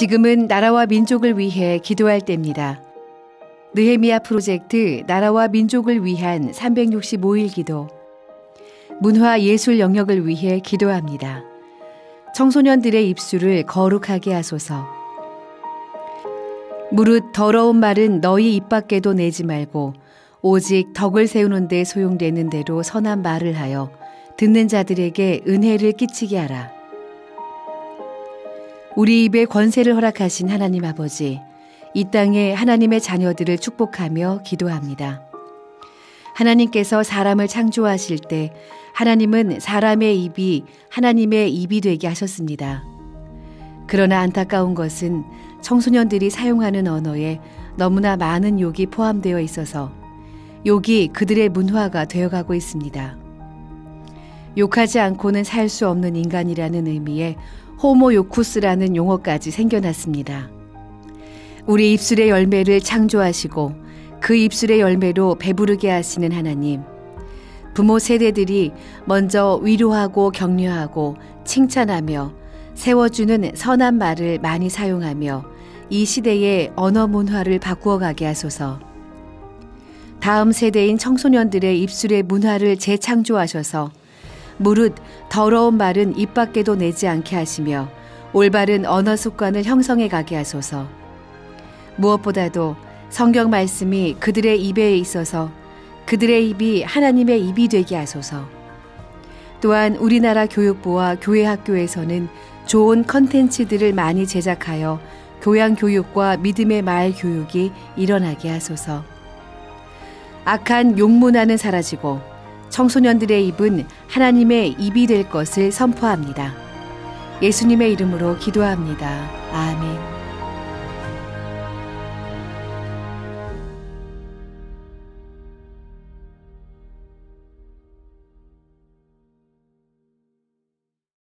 지금은 나라와 민족을 위해 기도할 때입니다. 느헤미야 프로젝트 나라와 민족을 위한 365일 기도. 문화 예술 영역을 위해 기도합니다. 청소년들의 입술을 거룩하게 하소서. 무릇 더러운 말은 너희 입 밖에도 내지 말고 오직 덕을 세우는 데 소용되는 대로 선한 말을 하여 듣는 자들에게 은혜를 끼치게 하라. 우리 입에 권세를 허락하신 하나님 아버지, 이 땅에 하나님의 자녀들을 축복하며 기도합니다. 하나님께서 사람을 창조하실 때 하나님은 사람의 입이 하나님의 입이 되게 하셨습니다. 그러나 안타까운 것은 청소년들이 사용하는 언어에 너무나 많은 욕이 포함되어 있어서 욕이 그들의 문화가 되어가고 있습니다. 욕하지 않고는 살 수 없는 인간이라는 의미의 호모 요쿠스라는 용어까지 생겨났습니다. 우리 입술의 열매를 창조하시고 그 입술의 열매로 배부르게 하시는 하나님. 부모 세대들이 먼저 위로하고 격려하고 칭찬하며 세워주는 선한 말을 많이 사용하며 이 시대의 언어 문화를 바꾸어 가게 하소서. 다음 세대인 청소년들의 입술의 문화를 재창조하셔서 무릇 더러운 말은 입 밖에도 내지 않게 하시며 올바른 언어 습관을 형성해 가게 하소서. 무엇보다도 성경 말씀이 그들의 입에 있어서 그들의 입이 하나님의 입이 되게 하소서. 또한 우리나라 교육부와 교회 학교에서는 좋은 컨텐츠들을 많이 제작하여 교양 교육과 믿음의 말 교육이 일어나게 하소서. 악한 욕문화는 사라지고 청소년들의 입은 하나님의 입이 될 것을 선포합니다. 예수님의 이름으로 기도합니다. 아멘.